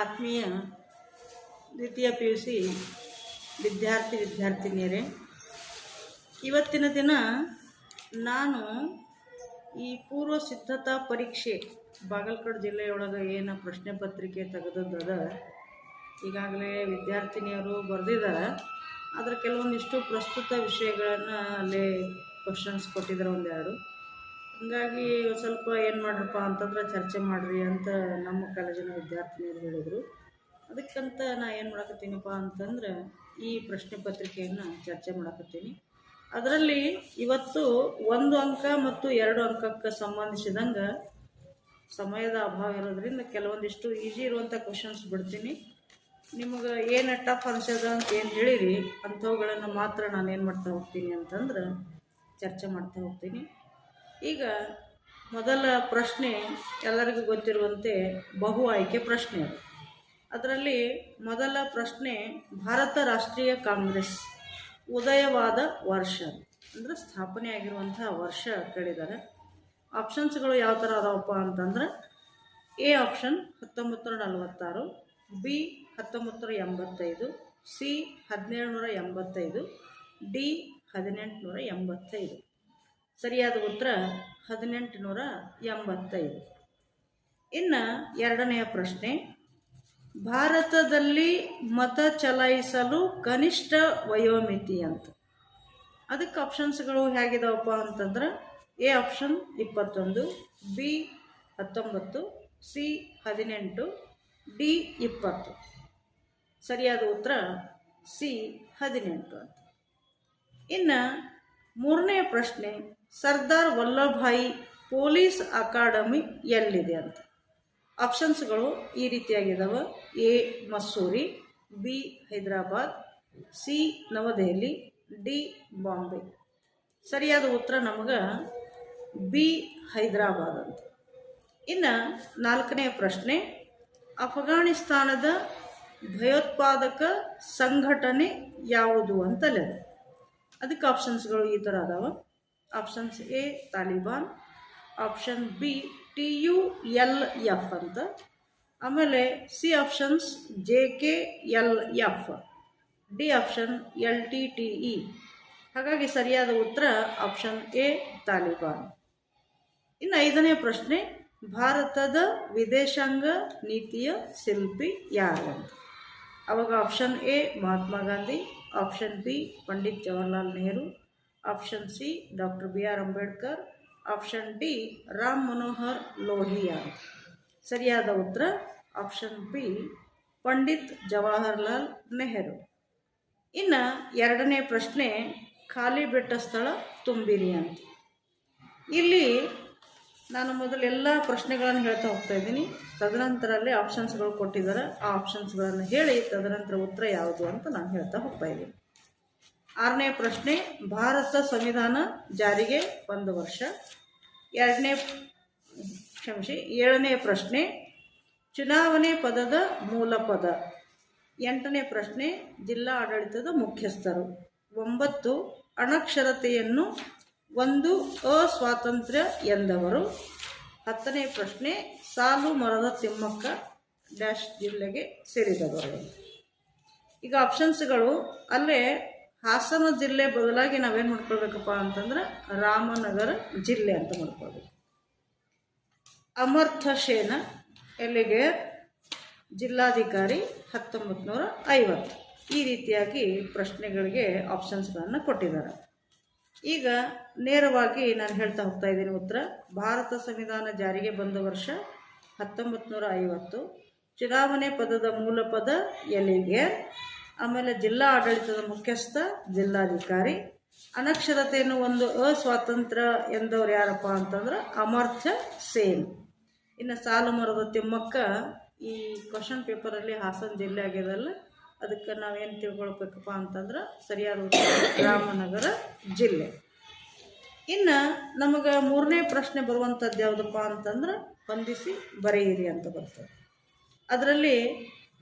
ಆತ್ಮೀಯ ದ್ವಿತೀಯ P U C ವಿದ್ಯಾರ್ಥಿ ವಿದ್ಯಾರ್ಥಿನಿಯರೇ, ಇವತ್ತಿನ ದಿನ ನಾನು ಈ ಪೂರ್ವ ಸಿದ್ಧತಾ ಪರೀಕ್ಷೆ ಬಾಗಲಕೋಟೆ ಜಿಲ್ಲೆಯೊಳಗೆ ಏನು ಪ್ರಶ್ನೆ ಪತ್ರಿಕೆ ತೆಗೆದದ್ದದ, ಈಗಾಗಲೇ ವಿದ್ಯಾರ್ಥಿನಿಯರು ಬರೆದಿದ್ದಾರೆ ಅದರ ಕೆಲವೊಂದಿಷ್ಟು ಪ್ರಸ್ತುತ ವಿಷಯಗಳನ್ನು ಅಲ್ಲಿ ಕ್ವಶನ್ಸ್ ಕೊಟ್ಟಿದ್ದಾರೆ ಒಂದೆರಡು. ಹಂಗಾಗಿ ಸ್ವಲ್ಪ ಏನು ಮಾಡ್ರಪ್ಪ ಅಂತಂದ್ರೆ ಚರ್ಚೆ ಮಾಡಿರಿ ಅಂತ ನಮ್ಮ ಕಾಲೇಜಿನ ವಿದ್ಯಾರ್ಥಿನಿಯರು ಹೇಳಿದರು. ಅದಕ್ಕಂತ ನಾ ಏನು ಮಾಡಕತ್ತೀನಪ್ಪ ಅಂತಂದ್ರೆ ಈ ಪ್ರಶ್ನೆ ಪತ್ರಿಕೆಯನ್ನು ಚರ್ಚೆ ಮಾಡಕತ್ತೀನಿ. ಅದರಲ್ಲಿ ಇವತ್ತು ಒಂದು ಅಂಕ ಮತ್ತು ಎರಡು ಅಂಕಕ್ಕೆ ಸಂಬಂಧಿಸಿದಂಗೆ ಸಮಯದ ಅಭಾವ ಇರೋದ್ರಿಂದ ಕೆಲವೊಂದಿಷ್ಟು ಈಸಿ ಇರುವಂಥ ಕ್ವಶನ್ಸ್ ಬಿಡ್ತೀನಿ. ನಿಮಗೆ ಏನು ಟಫ್ ಅನ್ಸದ ಅಂತ ಏನು ಹೇಳಿರಿ, ಅಂಥವುಗಳನ್ನು ಮಾತ್ರ ನಾನು ಏನು ಮಾಡ್ತಾ ಹೋಗ್ತೀನಿ ಅಂತಂದ್ರೆ ಚರ್ಚೆ ಮಾಡ್ತಾ ಹೋಗ್ತೀನಿ. ಈಗ ಮೊದಲ ಪ್ರಶ್ನೆ ಎಲ್ಲರಿಗೂ ಗೊತ್ತಿರುವಂತೆ ಬಹು ಆಯ್ಕೆ ಪ್ರಶ್ನೆ. ಅದು ಅದರಲ್ಲಿ ಮೊದಲ ಪ್ರಶ್ನೆ ಭಾರತ ರಾಷ್ಟ್ರೀಯ ಕಾಂಗ್ರೆಸ್ ಉದಯವಾದ ವರ್ಷ ಅಂದರೆ ಸ್ಥಾಪನೆ ಆಗಿರುವಂಥ ವರ್ಷ ಕೇಳಿದ್ದಾರೆ. ಆಪ್ಷನ್ಸ್ಗಳು ಯಾವ ಥರ ಅದಾವಪ್ಪ ಅಂತಂದ್ರೆ ಎ ಆಪ್ಷನ್ ಹತ್ತೊಂಬತ್ತು ನೂರ ನಲವತ್ತಾರು, ಬಿ ಹತ್ತೊಂಬತ್ತು ನೂರ ಎಂಬತ್ತೈದು, ಸಿ ಹದಿನೇಳು ನೂರ ಎಂಬತ್ತೈದು, ಡಿ ಹದಿನೆಂಟು ನೂರ ಎಂಬತ್ತೈದು. ಸರಿಯಾದ ಉತ್ತರ ಹದಿನೆಂಟು ನೂರ ಎಂಬತ್ತೈದು. ಇನ್ನು ಎರಡನೆಯ ಪ್ರಶ್ನೆ, ಭಾರತದಲ್ಲಿ ಮತ ಚಲಾಯಿಸಲು ಕನಿಷ್ಠ ವಯೋಮಿತಿ ಅಂತ. ಅದಕ್ಕೆ ಆಪ್ಷನ್ಸ್ಗಳು ಹೇಗಿದಾವಪ್ಪ ಅಂತಂದ್ರೆ, ಎ ಆಪ್ಷನ್ ಇಪ್ಪತ್ತೊಂದು, ಬಿ ಹತ್ತೊಂಬತ್ತು, ಸಿ ಹದಿನೆಂಟು, ಡಿ ಇಪ್ಪತ್ತು. ಸರಿಯಾದ ಉತ್ತರ ಸಿ ಹದಿನೆಂಟು ಅಂತ. ಇನ್ನು ಮೂರನೆಯ ಪ್ರಶ್ನೆ, ಸರ್ದಾರ್ ವಲ್ಲಭಾಯಿ ಪೊಲೀಸ್ ಅಕಾಡೆಮಿ ಎಲ್ಲಿದೆ ಅಂತ. ಆಪ್ಷನ್ಸ್ಗಳು ಈ ರೀತಿಯಾಗಿದ್ದಾವೆ A, Mussoorie, B, Hyderabad, C, Navadehali, D, Bombay. ಸರಿಯಾದ ಉತ್ತರ ನಮಗೆ ಬಿ, ಹೈದರಾಬಾದ್ ಅಂತ. ಇನ್ನು ನಾಲ್ಕನೇ ಪ್ರಶ್ನೆ, ಅಫ್ಘಾನಿಸ್ತಾನದ ಭಯೋತ್ಪಾದಕ ಸಂಘಟನೆ ಯಾವುದು ಅಂತಲೇ ಅದಕ್ಕೆ ಆಪ್ಷನ್ಸ್ಗಳು ಈ ಥರ ಅದಾವ. Options A Taliban option B T U L F ಅಂತ. ಆಮೇಲೆ C options J K L F D option L T T E ಹಾಗಾಗಿ ಸರಿಯಾದ ಉತ್ತರ ಆಪ್ಷನ್ ಎ ತಾಲಿಬಾನ್ ಇನ್ನು ಐದನೇ ಪ್ರಶ್ನೆ, ಭಾರತದ ವಿದೇಶಾಂಗ ನೀತಿಯ ಶಿಲ್ಪಿ ಯಾರು ಅಂತ. ಅವಾಗ option A Mahatma Gandhi. Option B, Pandit Jawaharlal Nehru. Option C, doctor B R Ambedkar. Option D, Ram Manohar Lohia. ಸರಿಯಾದ ಉತ್ತರ, ಆಪ್ಷನ್ ಬಿ, ಪಂಡಿತ್ ಜವಾಹರ್ಲಾಲ್ ನೆಹರು. ಇನ್ನು ಎರಡನೇ ಪ್ರಶ್ನೆ, ಖಾಲಿ ಬಿಟ್ಟ ಸ್ಥಳ ತುಂಬಿರಿ ಅಂತ. ಇಲ್ಲಿ ನಾನು ಮೊದಲು ಎಲ್ಲ ಪ್ರಶ್ನೆಗಳನ್ನು ಹೇಳ್ತಾ ಹೋಗ್ತಾ ಇದ್ದೀನಿ. ತದನಂತರಲ್ಲೇ ಆಪ್ಷನ್ಸ್ಗಳು ಕೊಟ್ಟಿದ್ದಾರೆ. ಆ ಆಪ್ಷನ್ಸ್ಗಳನ್ನು ಹೇಳಿ ತದನಂತರ ಉತ್ತರ ಯಾವುದು ಅಂತ ನಾನು ಹೇಳ್ತಾ ಹೋಗ್ತಾ ಇದ್ದೀನಿ. ಆರನೇ ಪ್ರಶ್ನೆ, ಭಾರತ ಸಂವಿಧಾನ ಜಾರಿಗೆ ಒಂದು ವರ್ಷ. ಎರಡನೇ, ಕ್ಷಮಿಸಿ, ಏಳನೇ ಪ್ರಶ್ನೆ, ಚುನಾವಣೆ ಪದದ ಮೂಲ ಪದ. ಎಂಟನೇ ಪ್ರಶ್ನೆ, ಜಿಲ್ಲಾ ಆಡಳಿತದ ಮುಖ್ಯಸ್ಥರು. ಒಂಬತ್ತು, ಅನಕ್ಷರತೆಯನ್ನು ಒಂದು ಅಸ್ವಾತಂತ್ರ್ಯ ಎಂದವರು. ಹತ್ತನೇ ಪ್ರಶ್ನೆ, ಸಾಲು ಮರದ ತಿಮ್ಮಕ್ಕ ಡ್ಯಾಶ್ ಜಿಲ್ಲೆಗೆ ಸೇರಿದವರು. ಈಗ ಆಪ್ಷನ್ಸ್ಗಳು, ಅಲ್ಲೇ ಹಾಸನ ಜಿಲ್ಲೆ ಬದಲಾಗಿ ನಾವೇನು ಮಾಡ್ಕೊಳ್ಬೇಕಪ್ಪ ಅಂತಂದ್ರೆ ರಾಮನಗರ ಜಿಲ್ಲೆ ಅಂತ ಮಾಡ್ಕೊಳ್ಬೇಕು. ಅಮರ್ಥ ಸೇನ ಎಲ್ಲಿಗೆ? ಜಿಲ್ಲಾಧಿಕಾರಿ ಹತ್ತೊಂಬತ್ತು ನೂರ ಐವತ್ತು. ಈ ರೀತಿಯಾಗಿ ಪ್ರಶ್ನೆಗಳಿಗೆ ಆಪ್ಷನ್ಸ್ಗಳನ್ನು ಕೊಟ್ಟಿದ್ದಾರೆ. ಈಗ ನೇರವಾಗಿ ನಾನು ಹೇಳ್ತಾ ಹೋಗ್ತಾ ಇದ್ದೀನಿ ಉತ್ತರ. ಭಾರತ ಸಂವಿಧಾನ ಜಾರಿಗೆ ಬಂದ ವರ್ಷ ಹತ್ತೊಂಬತ್ತು ನೂರ ಐವತ್ತು. ಚುನಾವಣೆ ಪದದ ಮೂಲ ಪದ ಎಲ್ಲಿಗೆ? ಆಮೇಲೆ ಜಿಲ್ಲಾ ಆಡಳಿತದ ಮುಖ್ಯಸ್ಥ, ಜಿಲ್ಲಾಧಿಕಾರಿ. ಅನಕ್ಷರತೆಯನ್ನು ಒಂದು ಅಸ್ವಾತಂತ್ರ್ಯ ಎಂದವ್ರು ಯಾರಪ್ಪ ಅಂತಂದ್ರೆ ಅಮರ್ಥ ಸೇನ್. ಇನ್ನು ಸಾಲು ಮರದ ತಿಮ್ಮಕ್ಕ ಈ ಕ್ವಶನ್ ಪೇಪರಲ್ಲಿ ಹಾಸನ ಜಿಲ್ಲೆ ಆಗ್ಯದಲ್ಲ ಅದಕ್ಕೆ ನಾವೇನು ತಿಳ್ಕೊಳ್ಬೇಕಪ್ಪ ಅಂತಂದ್ರೆ ಸರಿಯಾದ ರಾಮನಗರ ಜಿಲ್ಲೆ. ಇನ್ನು ನಮಗೆ ಮೂರನೇ ಪ್ರಶ್ನೆ ಬರುವಂಥದ್ದು ಯಾವುದಪ್ಪ ಅಂತಂದ್ರೆ ಹೊಂದಿಸಿ ಬರೆಯಿರಿ ಅಂತ ಬರ್ತದೆ. ಅದರಲ್ಲಿ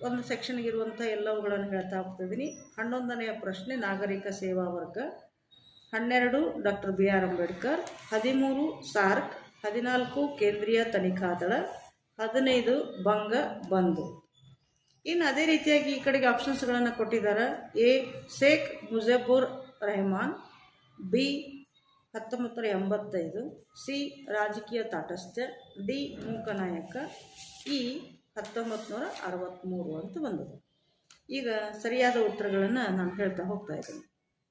ಒಂದು ಸೆಕ್ಷನ್ಗೆ ಇರುವಂಥ ಎಲ್ಲವುಗಳನ್ನು ಹೇಳ್ತಾ ಹೋಗ್ತಿದ್ದೀನಿ. ಹನ್ನೊಂದನೆಯ ಪ್ರಶ್ನೆ, ನಾಗರಿಕ ಸೇವಾ ವರ್ಗ. ಹನ್ನೆರಡು, ಡಾಕ್ಟರ್ ಬಿ ಆರ್ ಅಂಬೇಡ್ಕರ್. ಹದಿಮೂರು, ಸಾರ್ಕ್. ಹದಿನಾಲ್ಕು, ಕೇಂದ್ರೀಯ ತನಿಖಾ ದಳ. ಹದಿನೈದು, ಬಂಗ ಬಂಧು. ಇನ್ನು ಅದೇ ರೀತಿಯಾಗಿ ಈ ಕಡೆಗೆ ಆಪ್ಷನ್ಸ್ಗಳನ್ನು ಕೊಟ್ಟಿದ್ದಾರೆ. ಎ, ಶೇಖ್ ಮುಜಬುರ್ ರೆಹಮಾನ್, ಬಿ ಹತ್ತೊಂಬತ್ತು ನೂರ ಎಂಬತ್ತೈದು, ಸಿ, ರಾಜಕೀಯ ತಾಟಸ್ಥ್ಯ, ಡಿ, ಮೂಕನಾಯಕ, ಇ ಹತ್ತೊಂಬತ್ತು ಅರವತ್ತ್ಮೂರು ಅಂತ ಬಂದಿದೆ. ಈಗ ಸರಿಯಾದ ಉತ್ತರಗಳನ್ನು ನಾನು ಹೇಳ್ತಾ ಹೋಗ್ತಾ ಇದ್ದೀನಿ.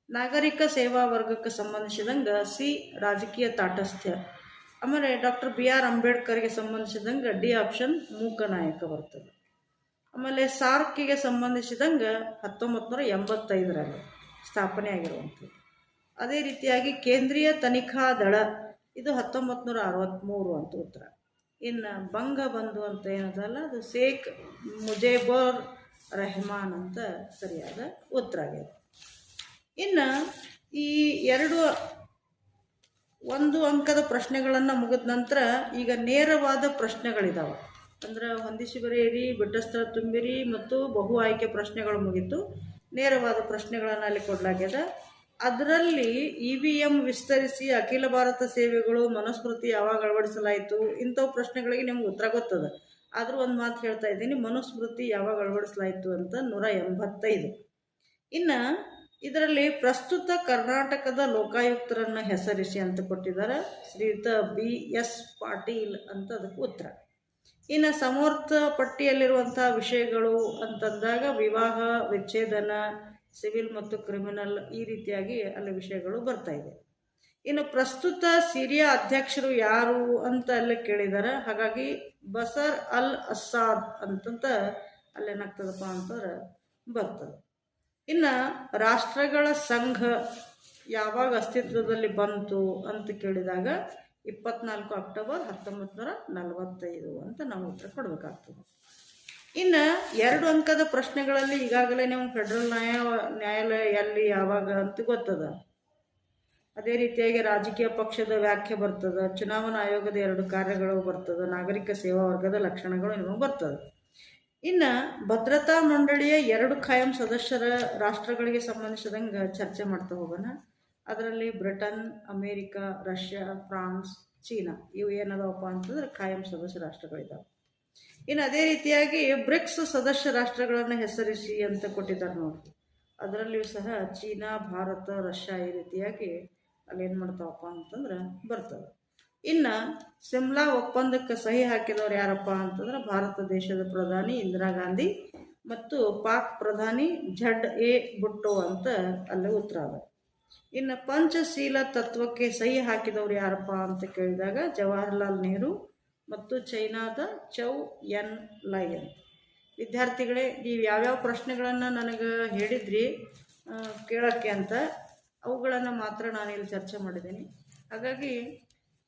ನಾಗರಿಕ ಸೇವಾ ವರ್ಗಕ್ಕೆ ಸಂಬಂಧಿಸಿದಂಗೆ ಸಿ, ರಾಜಕೀಯ ತಾಟಸ್ಥ್ಯ. ಆಮೇಲೆ ಡಾಕ್ಟರ್ ಬಿ ಆರ್ ಅಂಬೇಡ್ಕರ್ಗೆ ಸಂಬಂಧಿಸಿದಂಗೆ ಡಿ ಆಪ್ಷನ್ ಮೂಕನಾಯಕ ಬರ್ತದೆ. ಆಮೇಲೆ ಸಾರ್ಕಿಗೆ ಸಂಬಂಧಿಸಿದಂಗೆ ಹತ್ತೊಂಬತ್ತು ನೂರ ಎಂಬತ್ತೈದರಲ್ಲಿ ಸ್ಥಾಪನೆ ಆಗಿರುವಂಥದ್ದು. ಅದೇ ರೀತಿಯಾಗಿ ಕೇಂದ್ರೀಯ ತನಿಖಾ ದಳ ಇದು ಹತ್ತೊಂಬತ್ತು ನೂರ ಅರವತ್ತ್ಮೂರು ಅಂತ ಉತ್ತರ. ಇನ್ನು ಬಂಗ ಬಂಧು ಅಂತ ಏನದಲ್ಲ, ಅದು ಶೇಖ್ ಮುಜೇಬರ್ ರೆಹಮಾನ್ ಅಂತ ಸರಿಯಾದ ಉತ್ತರ ಆಗಿದೆ ಇನ್ನು ಈ ಎರಡು ಒಂದು ಅಂಕದ ಪ್ರಶ್ನೆಗಳನ್ನು ಮುಗಿದ ನಂತರ ಈಗ ನೇರವಾದ ಪ್ರಶ್ನೆಗಳಿದಾವೆ. ಅಂದ್ರೆ ಹೊಂದಿಸಿ ಬರೆಯಿರಿ ಬಿಟ್ಟಸ್ಥಳ ತುಂಬಿರಿ ಮತ್ತು ಬಹು ಆಯ್ಕೆ ಪ್ರಶ್ನೆಗಳು ಮುಗಿತು. ನೇರವಾದ ಪ್ರಶ್ನೆಗಳನ್ನು ಅಲ್ಲಿ ಕೊಡಲಾಗ್ಯದ. ಅದರಲ್ಲಿ ಇ ವಿ ಎಂ ವಿಸ್ತರಿಸಿ ಅಖಿಲ ಭಾರತ ಸೇವೆಗಳು ಮನುಸ್ಮೃತಿ ಯಾವಾಗ ಅಳವಡಿಸಲಾಯಿತು? ಇಂಥವು ಪ್ರಶ್ನೆಗಳಿಗೆ ನಿಮ್ಗೆ ಉತ್ತರ ಗೊತ್ತದ. ಆದರೂ ಒಂದು ಮಾತು ಹೇಳ್ತಾ ಇದ್ದೀನಿ. ಮನುಸ್ಮೃತಿ ಯಾವಾಗ ಅಳವಡಿಸಲಾಯಿತು ಅಂತ ನೂರ ಎಂಬತ್ತೈದು. ಇನ್ನು ಇದರಲ್ಲಿ ಪ್ರಸ್ತುತ ಕರ್ನಾಟಕದ ಲೋಕಾಯುಕ್ತರನ್ನು ಹೆಸರಿಸಿ ಅಂತ ಕೊಟ್ಟಿದ್ದಾರೆ ಶ್ರೀಯುತ ಬಿ ಎಸ್ ಪಾಟೀಲ್ ಅಂತ ಅದಕ್ಕೆ ಉತ್ತರ. ಇನ್ನು ಸಮರ್ಥ ಪಟ್ಟಿಯಲ್ಲಿರುವಂಥ ವಿಷಯಗಳು ಅಂತಂದಾಗ ವಿವಾಹ, ವಿಚ್ಛೇದನ, ಸಿವಿಲ್ ಮತ್ತು ಕ್ರಿಮಿನಲ್ ಈ ರೀತಿಯಾಗಿ ಅಲ್ಲಿ ವಿಷಯಗಳು ಬರ್ತಾ ಇದೆ. ಇನ್ನು ಪ್ರಸ್ತುತ ಸಿರಿಯಾ ಅಧ್ಯಕ್ಷರು ಯಾರು ಅಂತ ಅಲ್ಲಿ ಕೇಳಿದ್ದಾರೆ ಹಾಗಾಗಿ ಬಸರ್ ಅಲ್ ಅಸ್ಸಾದ್ ಅಂತಂತ ಅಲ್ಲೇನಾಗ್ತದಪ್ಪ ಅಂತಂದ್ರೆ ಬರ್ತದೆ. ಇನ್ನು ರಾಷ್ಟ್ರಗಳ ಸಂಘ ಯಾವಾಗ ಅಸ್ತಿತ್ವದಲ್ಲಿ ಬಂತು ಅಂತ ಕೇಳಿದಾಗ ಇಪ್ಪತ್ನಾಲ್ಕು ಅಕ್ಟೋಬರ್ ಹತ್ತೊಂಬತ್ತು ನೂರ ನಲವತ್ತೈದು ಅಂತ ನಾವು ಉತ್ತರ ಕೊಡಬೇಕಾಗ್ತದೆ. ಇನ್ನು ಎರಡು ಅಂಕದ ಪ್ರಶ್ನೆಗಳಲ್ಲಿ ಈಗಾಗಲೇ ನೀವು ಫೆಡರಲ್ ನ್ಯಾಯ ನ್ಯಾಯಾಲಯ ಎಲ್ಲಿ ಯಾವಾಗ ಅಂತ ಗೊತ್ತದ? ಅದೇ ರೀತಿಯಾಗಿ ರಾಜಕೀಯ ಪಕ್ಷದ ವ್ಯಾಖ್ಯೆ ಬರ್ತದೆ, ಚುನಾವಣಾ ಆಯೋಗದ ಎರಡು ಕಾರ್ಯಗಳು ಬರ್ತದೆ, ನಾಗರಿಕ ಸೇವಾ ವರ್ಗದ ಲಕ್ಷಣಗಳು ನಿಮಗೆ ಬರ್ತದೆ. ಇನ್ನು ಭದ್ರತಾ ಮಂಡಳಿಯ ಎರಡು ಖಾಯಂ ಸದಸ್ಯರ ರಾಷ್ಟ್ರಗಳಿಗೆ ಸಂಬಂಧಿಸಿದಂಗೆ ಚರ್ಚೆ ಮಾಡ್ತಾ ಹೋಗೋಣ. ಅದರಲ್ಲಿ Britain, America, Russia, France, China ಇವು ಏನದವಪ್ಪ ಅಂತಂದ್ರೆ ಖಾಯಂ ಸದಸ್ಯ ರಾಷ್ಟ್ರಗಳಿದ್ದಾವೆ ಇನ್ನು ಅದೇ ರೀತಿಯಾಗಿ ಬ್ರಿಕ್ಸ್ ಸದಸ್ಯ ರಾಷ್ಟ್ರಗಳನ್ನು ಹೆಸರಿಸಿ ಅಂತ ಕೊಟ್ಟಿದ್ದಾರೆ ನೋಡಿ. ಅದರಲ್ಲಿಯೂ ಸಹ ಚೀನಾ, ಭಾರತ, ರಷ್ಯಾ ಈ ರೀತಿಯಾಗಿ ಅಲ್ಲಿ ಏನು ಮಾಡ್ತಾವಪ್ಪ ಅಂತಂದ್ರೆ ಬರ್ತವೆ. ಇನ್ನು ಸಿಮ್ಲಾ ಒಪ್ಪಂದಕ್ಕೆ ಸಹಿ ಹಾಕಿದವರು ಯಾರಪ್ಪ ಅಂತಂದ್ರೆ ಭಾರತ ದೇಶದ ಪ್ರಧಾನಿ ಇಂದಿರಾ ಗಾಂಧಿ ಮತ್ತು ಪಾಕ್ ಪ್ರಧಾನಿ ಝಡ್ ಎ ಬುಟ್ಟೋ ಅಂತ ಅಲ್ಲಿ ಉತ್ತರ ಅದ ಇನ್ನು ಪಂಚಶೀಲ ತತ್ವಕ್ಕೆ ಸಹಿ ಹಾಕಿದವರು ಯಾರಪ್ಪ ಅಂತ ಕೇಳಿದಾಗ ಜವಾಹರ್ಲಾಲ್ ನೆಹರು ಮತ್ತು ಚೈನಾದ ಚೌ ಎನ್ ಲಯನ್. ವಿದ್ಯಾರ್ಥಿಗಳೇ, ನೀವು ಯಾವ್ಯಾವ ಪ್ರಶ್ನೆಗಳನ್ನು ನನಗೆ ಹೇಳಿದ್ರಿ ಕೇಳೋಕ್ಕೆ ಅಂತ ಅವುಗಳನ್ನು ಮಾತ್ರ ನಾನು ಇಲ್ಲಿ ಚರ್ಚೆ ಮಾಡಿದ್ದೀನಿ. ಹಾಗಾಗಿ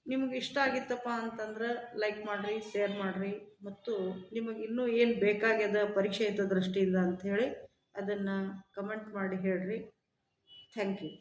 ನಿಮಗೆ ಇಷ್ಟ ಆಗಿತ್ತಪ್ಪ ಅಂತಂದ್ರೆ ಲೈಕ್ ಮಾಡಿರಿ, ಶೇರ್ ಮಾಡಿರಿ ಮತ್ತು ನಿಮಗೆ ಇನ್ನೂ ಏನು ಬೇಕಾಗ್ಯದ ಪರೀಕ್ಷೆ ಇದ್ದ ದೃಷ್ಟಿಯಿಂದ ಅಂಥೇಳಿ ಅದನ್ನು ಕಮೆಂಟ್ ಮಾಡಿ ಹೇಳ್ರಿ. Thank you.